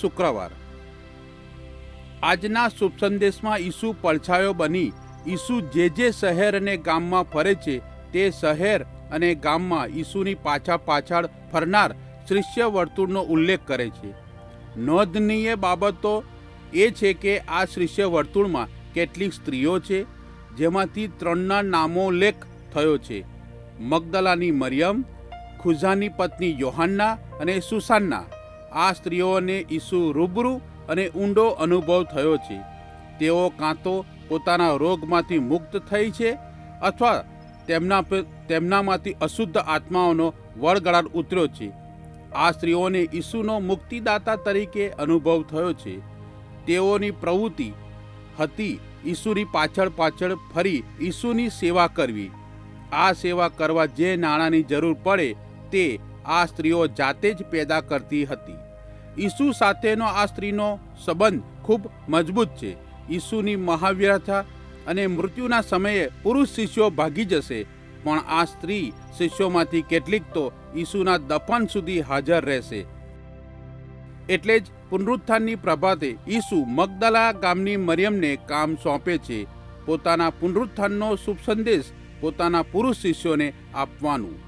શુક્રવાર. આજના શુભ સંદેશમાં ઈસુ પડછાયો બની, ઈસુ જે જે શહેર અને ગામમાં ફરે છે, તે શહેર અને ગામમાં ઈસુની પાછા પાછળ ફરનાર શિષ્ય વર્તુળનો ઉલ્લેખ કરે છે. નોંધનીય બાબતો એ છે કે આ શિષ્ય વર્તુળમાં કેટલીક સ્ત્રીઓ છે, જેમાંથી ત્રણના નામો ઉલ્લેખ થયો છે. મગદલાની મરિયમ, ખુઝાની પત્ની યોહાન્ના અને સુસાન્ના. આ સ્ત્રીઓને ઈસુ રૂબરૂ અને ઊંડો અનુભવ થયો છે. તેઓ કાં તો પોતાના રોગમાંથી મુક્ત થઈ છે અથવા તેમના તેમનામાંથી અશુદ્ધ આત્માઓનો વળગળાટ ઉતર્યો છે. આ સ્ત્રીઓને ઈસુનો મુક્તિદાતા તરીકે અનુભવ થયો છે. તેઓની પ્રવૃત્તિ હતી ઈસુની પાછળ પાછળ ફરી ઈસુની સેવા કરવી. આ સેવા કરવા જે નાણાંની જરૂર પડે તે આ સ્ત્રીઓ જાતે જ પેદા કરતી હતી. ઈસુ સાથેનો આ સ્ત્રીનો સંબંધ ખૂબ મજબૂત છે. ઈસુની મહાવ્યથા અને મૃત્યુના સમયે પુરુષ શિષ્યો ભાગી જશે, પણ આ સ્ત્રી શિષ્યોમાંથી કેટલીક તો ઈસુના દફન સુધી હાજર રહેશે. એટલે જ પુનરુત્થાનની પ્રભાતે ઈસુ મગદલા ગામની મરિયમને કામ સોંપે છે. પોતાના પુનરુત્થાનનો શુભ સંદેશ પોતાના પુરુષ શિષ્યોને આપવાનું.